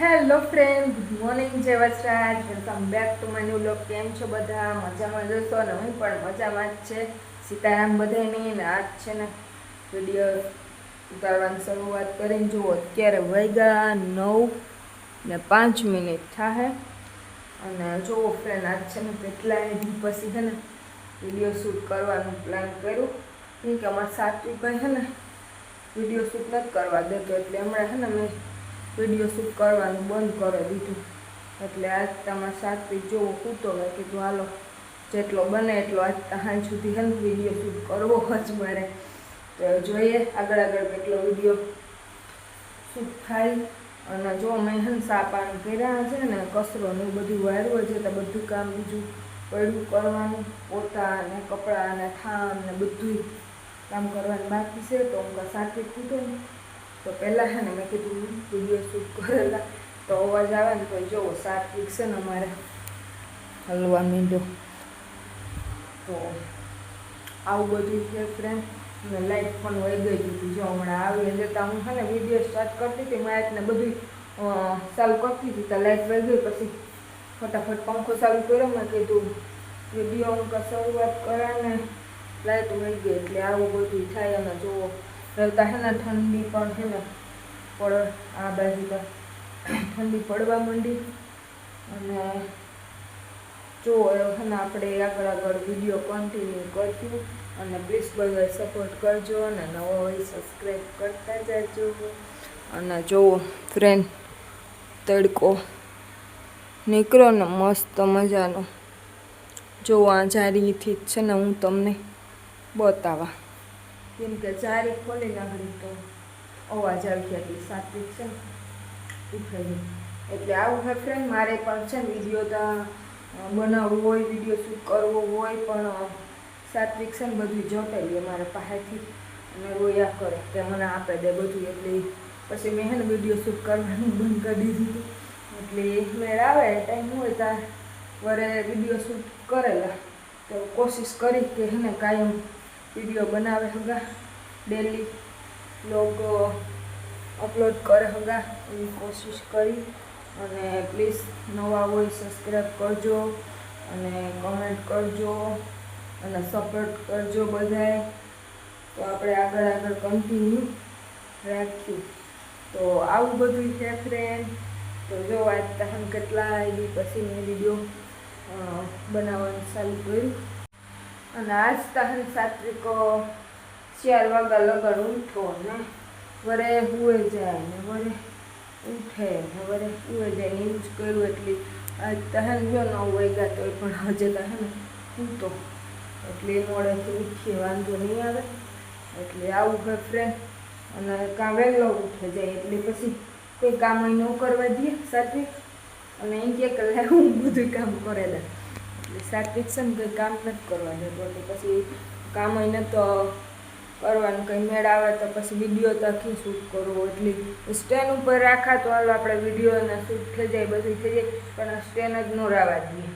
Hello friend good morning જય Vasraj welcome back to my new blog કેમ છો બધા? મજામાં જોશો અને હું પણ મજામાં જ છે. સીતારામ બધાની ને આજ છે ને વીડિયો ઉતારવાની શરૂઆત કરીને જુઓ, અત્યારે વાગ્યા નવ ને પાંચ મિનિટ થાય અને જુઓ ફ્રેન્ડ આજ છે ને કેટલાય દી પછી છે ને વીડિયો શૂટ કરવાનું પ્લાન કર્યું. કેમ કે અમારે સાચું છે ને વીડિયો શૂટ નથી કરવા દેતો. એટલે હમણાં છે ને મેં વીડિયો શૂટ કરવાનું બંધ કરી દીધું. એટલે આજ તમારે સાત્વિક જોવો કૂતો મેં કીધું, હાલો, જેટલો બને એટલો આજ ત્યાં સુધી છે વીડિયો શૂટ કરવો જ મારે. તો જોઈએ આગળ આગળ કેટલો વીડિયો શૂટ થાય. અને જો મેં છે ને સા પાણી કર્યા છે ને કચરો ને બધું વાળવું છે, તો બધું કામ બીજું પડ્યું કરવાનું. પોતા ને કપડાં ને થામ ને બધું કામ કરવાનું બાકી છે. તો હું સાત્વિક કૂટો ને. તો પહેલાં છે ને મેં કીધું વીડિયો શૂટ કરેલા, તો અવાજ આવે ને તો જોવો સાત્વિક છે ને અમારે હલવા મીંડો તો આવું બધું છે ફ્રેન્ડ અને લાઈટ પણ વહી ગઈ હતી. જો હમણાં આવી જતા હું છે ને વીડિયો સ્ટાર્ટ કરતી હતી માયતને બધું ચાલુ કરતી હતી તો લાઈટ વહી ગઈ પછી ફટાફટ પંખો ચાલુ કર્યો. મેં કીધું વીડિયો હું શરૂઆત કરાને લાઈટ વહી ગઈ એટલે આવું બધું થાય અને રહેતા છે ને, ઠંડી પણ છે ને, પડ, આ બાજુ ઠંડી પડવા માંડી. અને જો છે ને, આપણે આગળ આગળ વીડિયો કન્ટિન્યુ કરશું. અને પ્લીઝ બધા સપોર્ટ કરજો અને નવો હોય સબસ્ક્રાઈબ કરતા જજો. અને જુઓ ફ્રેન્ડ તડકો નીકળો ને, મસ્ત મજાનો. જો આ જારીથી જ છે ને, હું તમને બતાવા. કેમ કે જારી ખોલી નાખી તો અવાજ આવી હતી સાત્વિક છે ને. એટલે આવું હે ફ્રેન્ડ મારે પણ છે ને વીડિયો બનાવવું હોય વીડિયો શૂટ કરવો હોય, પણ સાત્વિક છે ને બધું જોટાઈ લે મારા પાસેથી. અને રોયા કરે કે મને આપે દે બધું એટલે પછી મેં છે ને વીડિયો શૂટ કરવાનું બંધ કરી દીધું એટલે મેળ આવે ટાઈમ હોય ત્યાં વરે વીડિયો શૂટ કરેલા. તો કોશિશ કરી કે હે ને કાયમ વીડિયો બનાવે હગા ડેલી બ્લોગ અપલોડ કરે હગા, એવી કોશિશ કરી. અને પ્લીઝ નવા હોય સબસ્ક્રાઈબ કરજો અને કમેન્ટ કરજો અને સપોર્ટ કરજો બધાએ. તો આપણે આગળ આગળ કન્ટિન્યુ રાખ્યું તો આવું બધું છે ફ્રેન્ડ તો જો આજ તહન કેટલા આવી પછી મેં વીડિયો બનાવવાનું ચાલુ કર્યું. અને આજ તહન સાત્વિકો ચાર વાગ્યા લગન ઉઠો ને. વરે હુએ જાય ને, વરે ઉઠે ને, વરે હુએ જાય ને. એવું જ કર્યું એટલે આજ તહન જો નવ વાગ્યા તો પણ હજે તહન ઉઠતો એટલે મોડેથી ઉઠીએ, વાંધો નહીં આવે. એટલે આવું ઘર ફ્રેન્ડ અને કાં વહેલો ઉઠે જાય, એટલે પછી કોઈ કામ અહીં ન કરવા દઈએ સાત્વિક. અને અહીં કે કે લે હું બધું કામ કરેલા. સાત્વિક છે ને કંઈ કામ નથી કરવા જતો એટલે પછી કામ તો કરવાનું. કંઈ મેળ આવે તો પછી વીડિયો તકી શૂટ કરવો. એટલે સ્ટેન્ડ ઉપર રાખા તો હાલો આપણે વિડીયોને શૂટ થઈ જાય બધું થઈ જાય. પણ સ્ટેન્ડ જ ન રાવા દઈએ.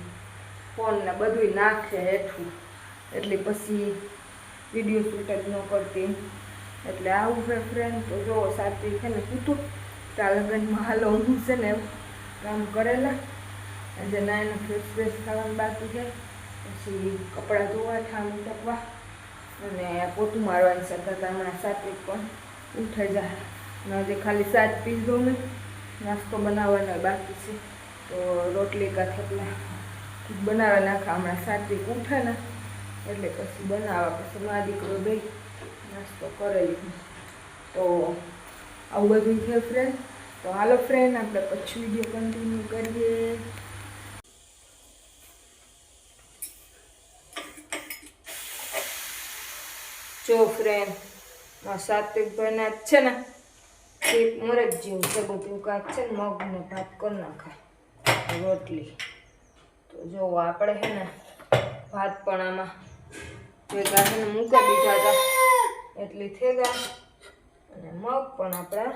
ફોનને બધું નાખે હેઠું. એટલે પછી વીડિયો શૂટ જ ન કરતી. એટલે આવું છે ફ્રેન્ડ તો જો સાત્વિક છે ને પૂછું ત્યાં લગ્નમાં હાલો હું છે ને કામ કરેલા. આજે નાયને ફ્રેશ ફ્રેશ થવાનું બાકી છે પછી કપડાં ધોવા ઠાણું ટકવા અને પોતું મારવાની સાથે હમણાં સાત્વિક પણ ઉઠે જાય અને હજી ખાલી સાત પીસ દો ને નાસ્તો બનાવવાનો બાકી છે તો રોટલી કા થેપલા બનાવવા નાખા હમણાં સાત્વિક ઉઠે ને એટલે પછી બનાવવા પછી મા દીકરો દઈ નાસ્તો કરેલી તો આવું બધું છે ફ્રેન્ડ તો હાલો ફ્રેન્ડ આપણે પછી વીડિયો કન્ટિન્યુ કરીએ. જો ફ્રેન્ડમાં સાત્વિક ભાઈના જ છે ને એક મરજ જેવું છે બધું કાંક છે ને મગને ભાત કરી નાખાય, રોટલી. તો જો આપણે છે ને, ભાત પણ આમાં ભેગા છે ને મૂકી દીધા હતા. એટલી થઈ ગયા અને મગ પણ આપણા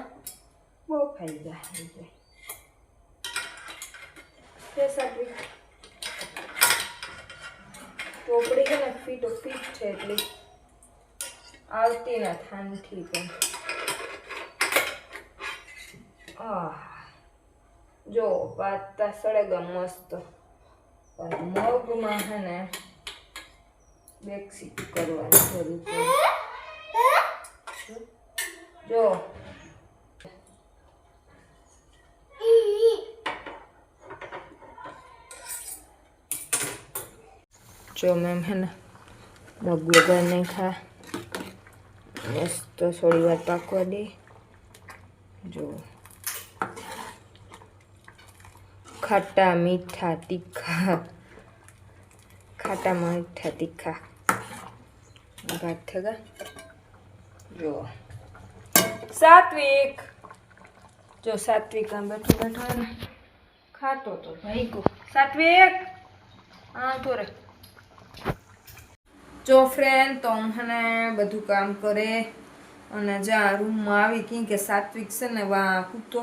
બહુ ખાઈ ગયા છે સાત્વિક? ટોપડી છે ને ફીટો ફીટ છે, એટલી આવતી ના થાનથી પણ જો પાતા સળગા મસ્ત. પણ મગમાં હે ને બેકસીટ કરવાની જરૂર છે. જો. જો મેમ હે ને મગ વગર નહીં ખા. મસ્ત થોડી વાર પાકવા દે. જો. ખાટા મીઠા તીખા. ખાટા મીઠા તીખા. ભાત થગા. જો. સાત્વિક. જો સાત્વિક આમ બેઠો બેઠો ખાતો તો ભાઈ ગો સાત્વિક. હા તો રે. જો ફ્રેન્ડ તો મને બધું કામ કરે. અને જ્યાં રૂમમાં આવી કંઈ કે સાત્વિક છે ને, વા કૂતો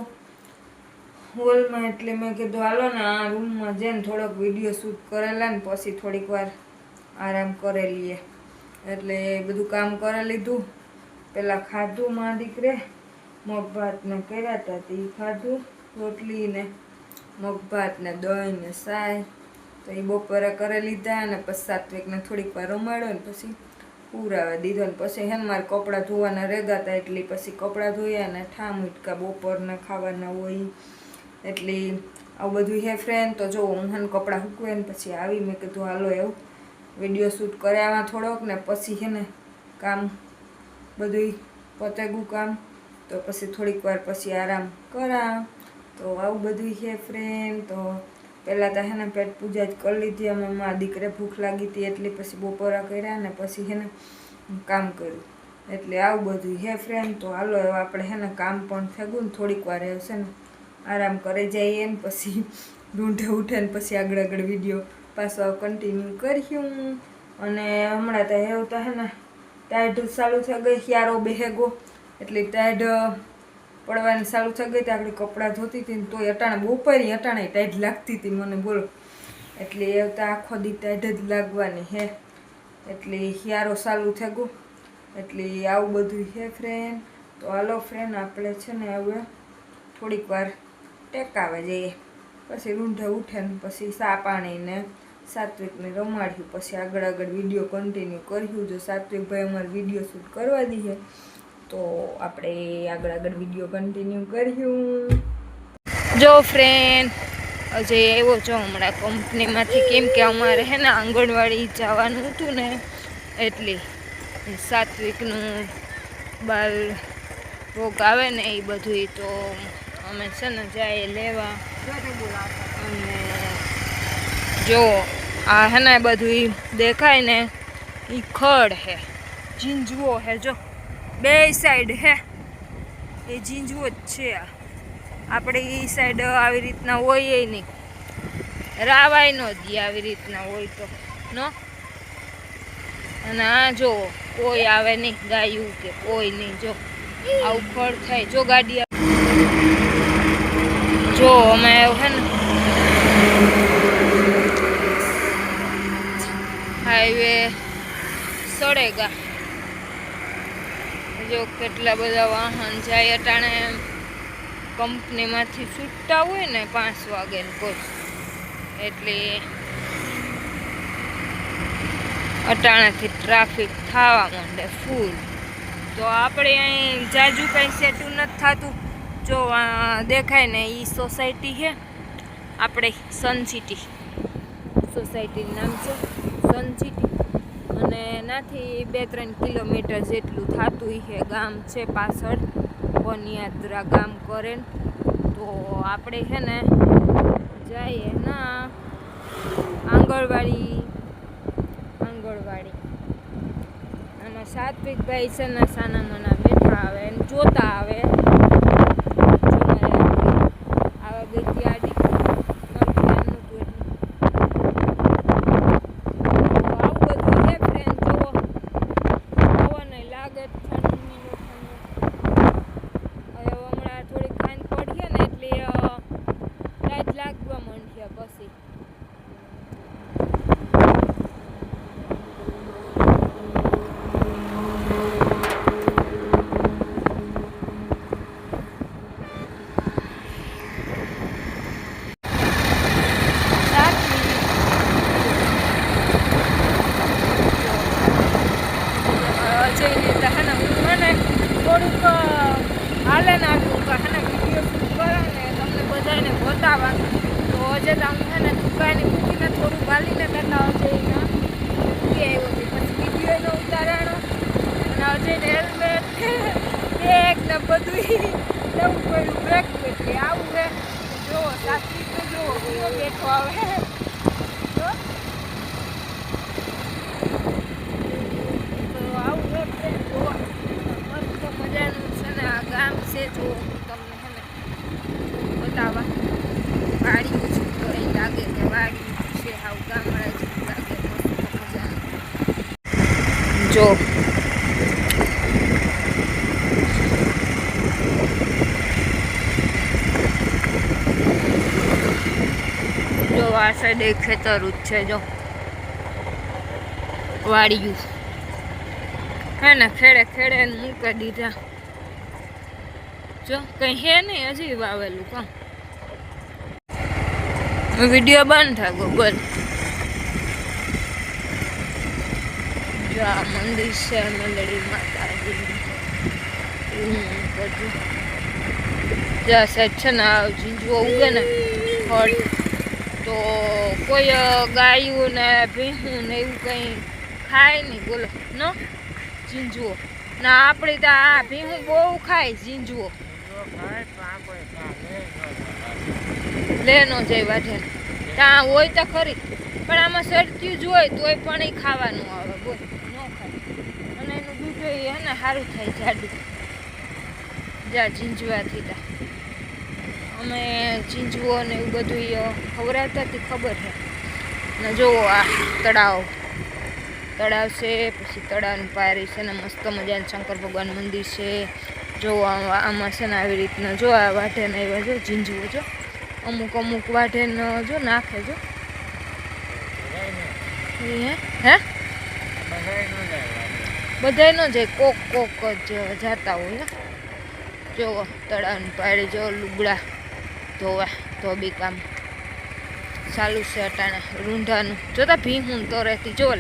હોલમાં એટલે મેં કીધું, હાલો ને, આ રૂમમાં જઈને થોડોક વીડિયો શૂટ કરેલા ને, પછી થોડીક વાર આરામ કરી લઈએ. એટલે બધું કામ કરી લીધું. પહેલાં ખાધું માં દીકરે, મગ ભાતને કર્યા હતા તે ખાધું, રોટલી ને મગ ભાતને દહીં ને સાય તો એ બપોરે કરી લીધા અને પછી સાત્વિકને થોડીક વાર રમાડ્યો ને પછી પૂરાવા દીધો ને પછી હેન મારે કપડાં ધોવાના રેગા હતા એટલે પછી કપડાં ધોયા ને ઠામ ઉટકા બપોરના ખાવાના હોય. એટલે આવું બધું હે ફ્રેન્ડ તો જો હું હેન કપડાં હૂકવે ને પછી આવી મેં કીધું, હાલો એવું વીડિયો શૂટ કર્યામાં થોડોક ને પછી હે ને કામ બધું પતેગું કામ. તો પછી થોડીક વાર પછી આરામ કરા તો આવું બધું છે ફ્રેન્ડ તો પહેલાં તો હે ને પેટ પૂજા જ કરી લીધી, અમે મારા દીકરે ભૂખ લાગી હતી એટલે પછી બપોરા કર્યા ને પછી હે ને કામ કર્યું. એટલે આવું બધું હે ફ્રેન્ડ તો હાલો આપણે હે ને કામ પણ થયું ને થોડીક વાર હશે ને. આરામ કરે જઈએ ને પછી ઢૂંઢે ઉઠે ને પછી આગળ આગળ વીડિયો પાછો કન્ટિન્યુ કર્યું અને હમણાં તો એવું તો હે ને ટાઈડ ચાલુ થઈ ગઈ યારો બેહેગો. એટલે ટાઈડ પડવાની ચાલુ થઈ ગઈ તો આપણે કપડાં ધોતી હતી ને તોય અટાણે, બપોરી અટાણે ટાઈટ લાગતી હતી મને, બોલો. એટલે એ તો આખો દી ટાઈટ જ લાગવાની હે. એટલે હિયારો ચાલુ થઈ ગયું. એટલે આવું બધું હે ફ્રેન્ડ તો હાલો ફ્રેન્ડ આપણે છે ને હવે થોડીક વાર ટેકાવા જઈએ. પછી રૂંઢે ઉઠે ને પછી સા પાણીને સાત્વિકને રમાડ્યું. પછી આગળ આગળ વીડિયો કન્ટિન્યુ કર્યું. જો સાત્વિકભાઈ અમારે વીડિયો શૂટ કરવા દઈએ તો આપણે આગળ આગળ વીડિયો કન્ટિન્યુ કર્યું જો ફ્રેન્ડ અજય એવો છો હમણાં કંપનીમાંથી કેમ કે અમારે હે ને આંગણવાડી જવાનું હતું ને, એટલે સાત્વિકનું બાલ ભોગ આવે ને એ બધું તો અમે છે ને જાય લેવા. અને જો આ હે ને બધું દેખાય ને એ ખડ હે જીંજવો હે જો. બે સાઈડ હે. એ ઝીંઝવો જ છે આ. આપણે એ સાઈડ આવી રીતના હોય નહીં. રાવાય નો દી આવી રીતના હોય તો, નો? અને આ જો કોઈ આવે નહીં, ગાયું કે કોઈ નહીં, જો. આવું ખડ થાય, જો ગાડી. જો અમે હે ને હાઈવે સડેગા. જો કેટલા બધા વાહન જાય અટાણે કંપનીમાંથી છૂટતા હોય ને પાંચ વાગે કોઈ. એટલે અટાણાથી ટ્રાફિક થવા માંડે ફૂલ તો આપણે અહીં જાજુ કંઈ સેટું નથી થતું. જો દેખાય ને એ સોસાયટી છે. આપણે સન સિટી સોસાયટીનું નામ છે સન સિટી અને એનાથી બે ત્રણ કિલોમીટર જેટલું થતું છે ગામ છે પાછળ વનયાત્રા ગામ કરે તો આપણે છે ને જઈએ ના આંગણવાડી આંગણવાડી. અને સાત્વિકભાઈ છે ને સાના મના બેઠા આવે ને જોતા આવા ગઈ ત્યાડી મારું ધ્યાન નહોતું એટલું. તો આવું બધું છે friend જુઓ. પવનએ લાગે જ ઠંડીનો ઠંડો. હવે હમણાં થોડીક ખાંડ પડીએ ને એટલે અ, ટાઈટ લાગવા માંડ્યા પછી જતા હું છે ને દુકાને મૂકીને થોડું વાલીને કરતા અજયને મૂકી આવ્યો છે પછી વીડિયો એનો ઉતારાણો અને અજયને હેલ્મેટ બેગ ને બધું નવું પડ્યું બ્રેક એટલે આવું છે જુઓ સાચી તો જુઓ કેવો બેઠો આવે જો. તો આવું છે friend જુઓ. મસ્ત મજાનું છે ને આ ગામ છે જુઓ હું તમને છે ને બતાવવા વાડી છે તો એ લાગે કે વાડી છે આવું ગામડા જેવું લાગે મસ્ત મજાનું જો જો, આ સાઈડ ખેતર જ છે, જો. વાડિયું. હે ને, ખેડે ખેડે મૂકી દીધા. જો, કઈ હે નહીં, હજી વાવેલું કાં વીડિયો બંધ થાય, ગૂગલ. જો આ મંદિર છે નંદડી માતાજી બધું. સાઈડ છે ને આ ઝીંઝવો ઉગે ને ફળ. તો કોઈ ગાયું ને ભીહું ને એવું કંઈ ખાય નહીં, બોલો. ન? ઝીંજવો ના આપણે તો આ ભીહું બહુ ખાય ઝીંઝવો લેનો જઈ વાઢે. ત્યાં હોય તો ખરી. પણ આમાં સરક્યું જ હોય, તોય પણ એ ખાવાનું આવે, બોલ. એ હે ને સારું થાય જાડું. જા ઝીંઝવાથી તા અમે ઝીંઝવો ને એવું બધું ઈ ખવડાવતા ખબર છે ને જુઓ આ તળાવ. તળાવ છે પછી તળાવની પારી છે ને મસ્ત મજાનું શંકર ભગવાન મંદિર છે. જો આમાં છે ને આવી રીતના જો આ વાઢે આવ્યા જો ઝીંઝવો જો. અમુક અમુક વાઢેને જો નાખે જો. હે? હે બધાય ન જાય કોક કોક જ જાતા હોય. જો તળાવની પાડી જો લુગડા ધોવા, ધોબી કામ. ચાલુ છે અટાણે રૂંઢાનું. જોતા ભીહું તો રહેતી. જોલ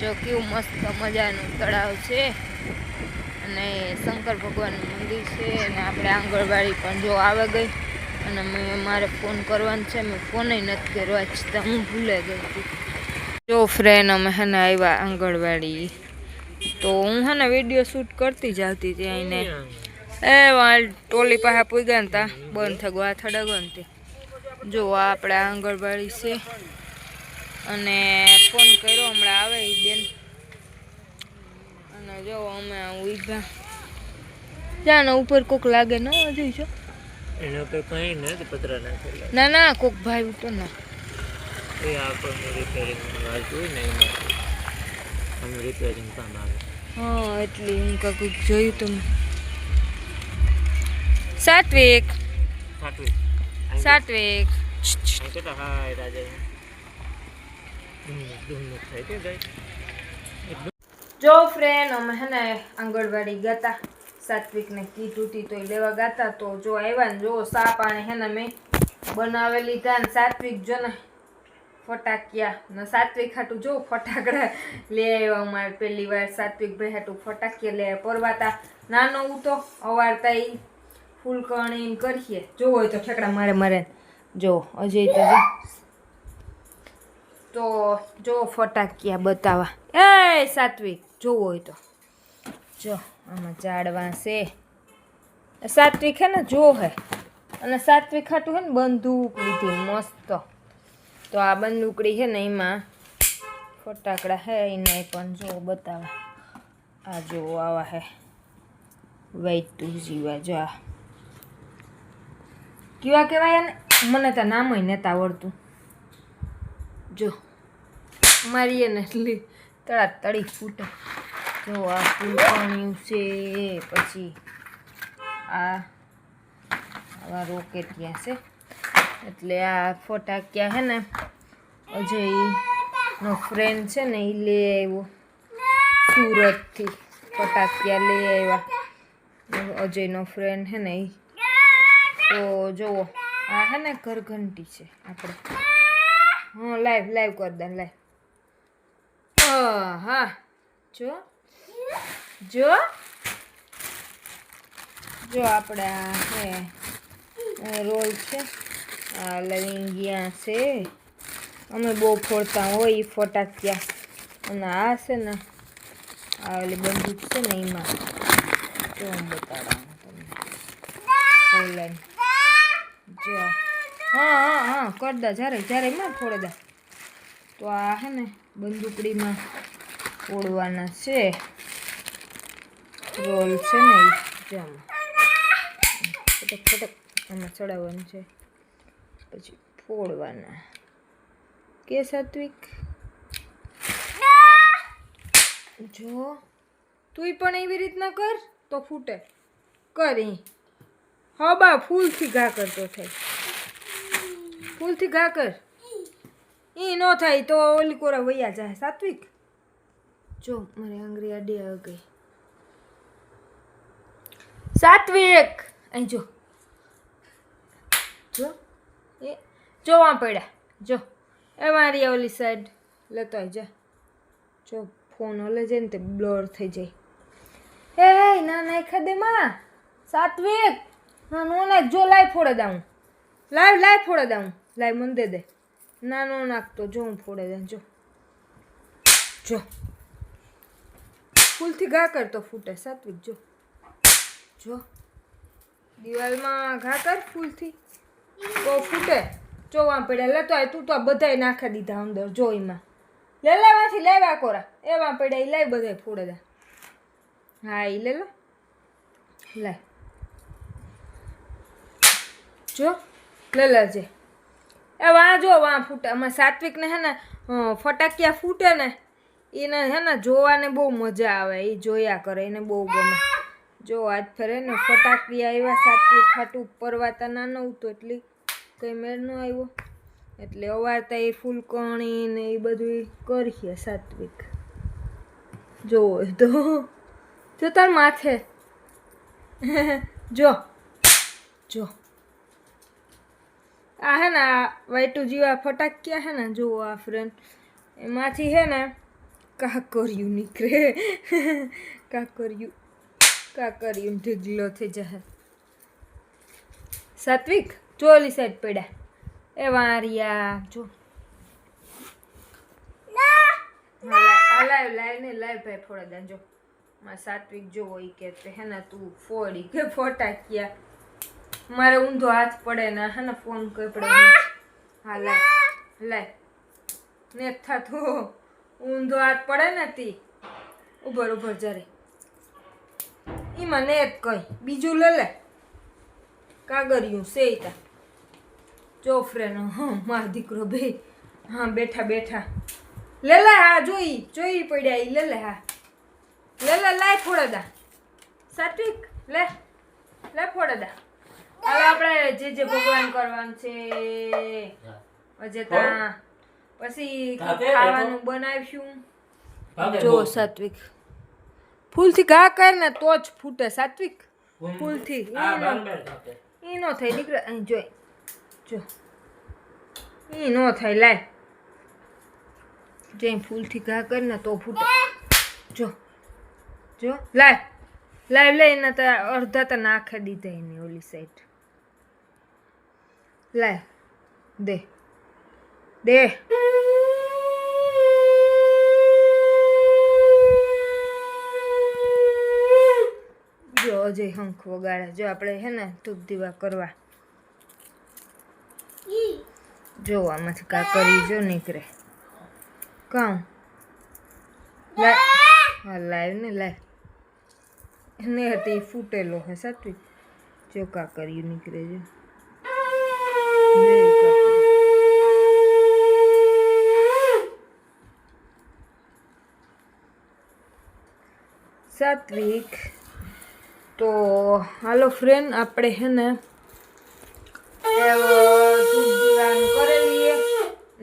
જો કેવું મસ્ત મજાનું તળાવ છે. અને શંકર ભગવાનનું મંદિર છે અને આપણે આંગણવાડી પણ જો આવે ગઈ. અને મેં મારે ફોન કરવાનો છે. મેં ફોન નથી કર્યો. આજ હું ભૂલે ગઈ હતી. જો ફ્રેન્ડ અમે હે ને આવ્યા આંગણવાડી. તો હું હે ને વીડિયો શૂટ કરતી જ આવતી હતી અહીંને એ ટોલી પાસે પૂગ્યા ને તા બંધ થઈ ગયો હાથ અડગો ને જો આ આપણે આંગણવાડી છે. અને ફોન કર્યો હમણાં આવે એ બેન. અને જો અમે ઊભા ત્યાં ને ઉપર કોક લાગે ન હજુ છો એનો કઈ નથી પત્ર નાખેલા. ના ના કોક ભાઈ ઉઠો ના. એ આપણને રિપેરિંગ વાંચવું હોય ને એમાં. અમે રિપેરિંગ કામ આવે. હા એટલે હું કાંઈક જોયું તમે સાત્વિક. સાત્વિક. જો ફ્રેન્ડ અમે હે ને આંગણવાડી ગાતા. સાત્વિકને કીધું હતી તો એ લેવા ગાતા. તો જો આવ્યા ને જો સા પાણી હે ને મેં બનાવેલી હતા ને સાત્વિક જો ને ફટાકિયા. સાત્વિક હાટું જો ફટાકડા લઈ આવ્યા અમારે પહેલી વાર. સાત્વિક ભાઈ હાટું ફટાકિયા આવ્યા. પરવાતા નાનો ઉતો અવારતા એ ફૂલકણી કરીએ. જો હોય તો ઠેકડા મારે મારે. જો, અજય તો જો. તો જો ફટાકિયા બતાવા. એ સાત્વિક જોવો હોય તો. જો, આમાં ઝાડવા છે. સાત્વિક હે ને, જો હે. અને સાત્વિક ખાટું હે ને, બંદૂક લીધી, મસ્ત. તો આ બંદૂકડી છે ને એમાં ફટાકડા હે, એને પણ જો બતાવે. આ જો આવા હે. વૈતું જીવા જો આ. કેવા કહેવાય મને તો નામ નતા આવડતું. જો, મારી એને તળા તળી ફૂટે. જો આ ફૂલકણિયું છે, પછી આ, આવા ત્યાં છે. એટલે આ ફટાકિયા છે ને? અજય નો ફ્રેન્ડ છે ને એ લઈ આવ્યો સુરતથી. ફટાકિયા લઈ આવ્યા. અજયનો ફ્રેન્ડ છે ને એ તો જુઓ આ હે ને ઘરઘંટી છે આપણે હા, લાઈવ લાઈવ કરી દે લાઈવ. હા હા. જો જો. જો આપણે આ હે, રોલ છે. આ લઈ ગયા છે. અમે બહુ ફોડતા હોય એ ફોટા ત્યાં અને આ છે ને, આ ઓલી બંદૂક છે ને એમાં. જો હું બતાડવાનું તમને. ખોલાઈને જો. હા હા હા, કર દા, જ્યારે જ્યારે એમાં ફોડદા તો આ હે ને બંદૂકડીમાં ફોડવાના છે. રોલ છે ને એ જામ ફટક ફટક. આમાં ચડાવવાનું છે. પછી ફોડવાના. કે સાત્વિક? જો, તુંય પણ એવી રીતના કર તો ફૂટે. કરી. બા, ફૂલથી ઘા કરતો થાય. ફૂલથી ઘા કર. એ ન થાય તો ઓલી કોરા વૈયા જાય. સાત્વિક? જો, મારી આંગળી અડી આવી ગઈ. સાત્વિક! અહીં જો. જો. જો પડે જો, એ મારી ઓલી સાઈડ લેતો આય જા. જો ફોન હલે જાય ને તે બ્લોર થઈ જાય. એ ના ના ખાદે માં. સાત્વિક. ના, નો નાખ જો લાઈ ફોડે દઉં લાઈવ લાઈવ ફોડે દઉં લાઈવ મને દે દે. ના, નો, નાખતો. જો, હું ફોડે દે, જો. જો. ફૂલથી ઘા કરતો ફૂટે. સાત્વિક, જો. જો. દિવાલમાં ઘા કર ફૂલથી. તો ફૂટે. જોવા પડ્યા. લેતો આય તું તો આ બધાય નાખી દીધા અંદર, જો એમાં. લે લેવાથી લેવા કોરા. એવા પડ્યા એ લઈ બધાય ફોડે દા હા એ લે, લો. લે. જો, લે લેજે એ વાં જો, વાં ફૂટે. આમાં સાત્વિકને હે ને ફટાકિયા ફૂટે ને, એને હે ને જોવાને બહુ મજા આવે. એ જોયા કરે, એને બહુ ગમે. જો, આજ ફરે ને ફટાકડી આવ્યા સાત્વિક ખાટું પરવાતા ના હતો એટલી કંઈ મેળ ન આવ્યો. એટલે અવારતા એ ફૂલકણી ને એ બધું કરીએ સાત્વિક. જોવો તો. જો તાર માથે. જો. જો. આ હે ને આ વાઈટુ જેવા ફટાક્યા હે ને? જુઓ આ ફ્રેન્ડ એમાંથી હે ને કાકરિયું નીકળે. કાકરિયું. કાકરિયું ઢીગલો થઈ જાય સાત્વિક? ચોલી સાઈડ પડ્યા. એ વારિયા જો. હા લાઈવ લાઈવ ને લાઈવ ભાઈ ફોડા દે જો. મારા સાત્વિક જોવો એ કે તે હે ને તું ફોડી કે ફોટાકિયા મારે ઊંધો હાથ પડે ને હે ને ફોન કોઈ પડે હા લાય લાય ને થતું ઊંધો હાથ પડે ને તી. ઉભર ઉભર જરે. એમાં ને જ કઈ. બીજું લે લે. કાગળિયું સેતા જો હં મારો દીકરો બે. હા બેઠા બેઠા. લે લે હા જોઈ જોઈ પડ્યા એ લે લે હા. લે લે લાય ફોડે સાત્વિક લે લે ફોડે દા હવે આપણે જે જે ભગવાન કરવાનું છે અજેતા પછી ખાવાનું બનાવીશું. જો સાત્વિક. ફૂલથી ઘા કર ને તો જ ફૂટે સાત્વિક. ફૂલથી. ઈનો ઈ નીકળે. અહીં જોઈ. જો. એ નો થાય, લાય. જઈ ફૂલથી ઘા કર ને તો ફૂટે. જો. જો. લાય. લાય એના તો અડધા તો નાખી દીધા એની ઓલી સાઈડ લાય. દે. દે. જો, અજય હંખ વગાડે. જો, આપણે હે ને, ધૂપ દીવા કરવા. જો આમાંથી કાકરી જો નીકળે. કામ? હા લાઈવ ને લાઈવ એને હતી ફૂટેલો હે સાત્વિક. જો કાકરિયું નીકળે જો. સાત્વિક, તો હાલો ફ્રેન્ડ આપણે હે ને લઈએ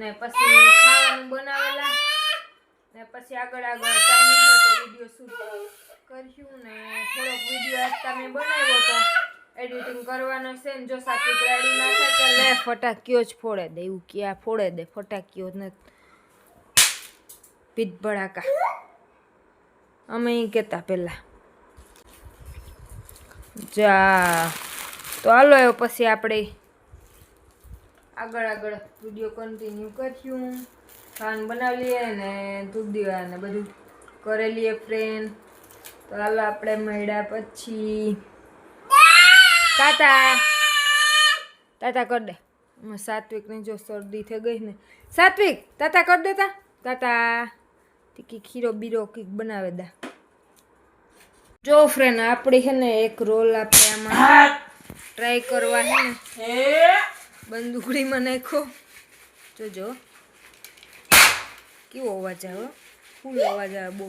ને પછી ખાવાનું બનાવેલા ને પછી આગળ આગળ ટાઈમ હતો, વીડિયો શૂટ કર્યું ને થોડોક વીડિયો આજ તમે બનાવ્યો તો એડિટિંગ કરવાનો છે ને જો સાચી રેડી ના થાય તો લે ફટાકીઓ જ ફોડે દે, એવું કે આ ફોડે દે, ફટાકીઓ ને પીત અમે એ કહેતા પહેલાં જા. તો હાલો પછી આપણે આગળ આગળ વીડિયો કન્ટિન્યુ કર્યું ખાન બનાવી લઈએ ને ધૂપ દીવા ને બધું કરી લઈએ ફ્રેન્ડ તો હાલો આપણે મળ્યા પછી. તાતા. તાતા કર દે. સાત્વિકને જો શરદી થઈ ગઈ ને. સાત્વિક તાતા કર દેતા તાતા. તીકી ખીરો બીરો કંઈક બનાવે દા. જો ફ્રેન્ડ આપણી છે ને એક રોલ આપણે આમાં ટ્રાય કરવા છે ને. બંદૂકડીમાં નાખો. જોજો. કેવો અવાજ આવે ફૂલ અવાજ આવે બહુ.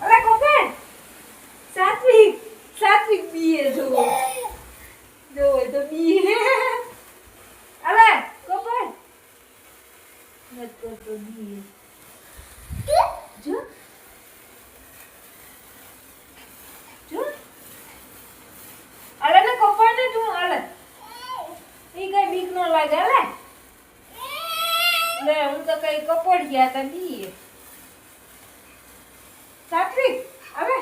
અરે કોપર સાત્વિક સાત્વિક બીએ જો જો તો બીએ અરે જો. અલે ને કોપર તું અલે ઈ કઈ બીક નો લાગે લે લે હું તો કઈ કપડ ગયા તા બી સાત્વિક હવે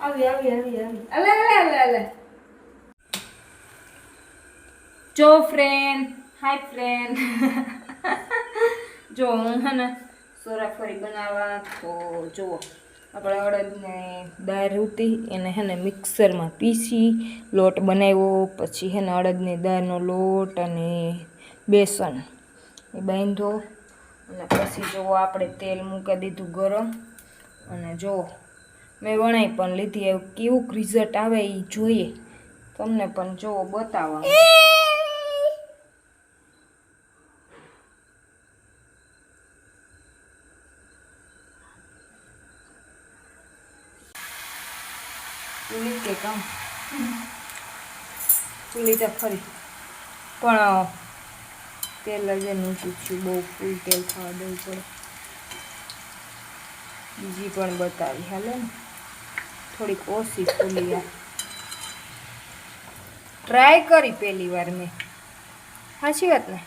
આવી આવી આવી આવી. અલે અલે અલે અલે જો ફ્રેન્ડ હાય ફ્રેન્ડ જો હું હે ને સોરાફરી બનાવવા, તો જુઓ. આપણે અડદને દાળ હતી એને હે ને મિક્સરમાં પીસી, લોટ બનાવ્યો, પછી હે ને અડદની દાળનો લોટ અને બેસન એ બાંધો. અને પછી જુઓ, આપણે તેલ મૂકી દીધું ગરમ. અને જો, મેં વણાઈ પણ લીધી. કેવું રિઝલ્ટ આવે એ જોઈએ. તમને પણ જો બતાવવાનું ચૂલી કે કામ તો ખરી પણ તેલ જ એનું છું બહુ ફૂલ તેલ થવા દેવું પડે બીજી પણ બતાવી, હાલે ને. થોડીક ઓછી ફૂલી આ. ટ્રાય કરી પહેલી વાર મેં. સાચી વાત ને?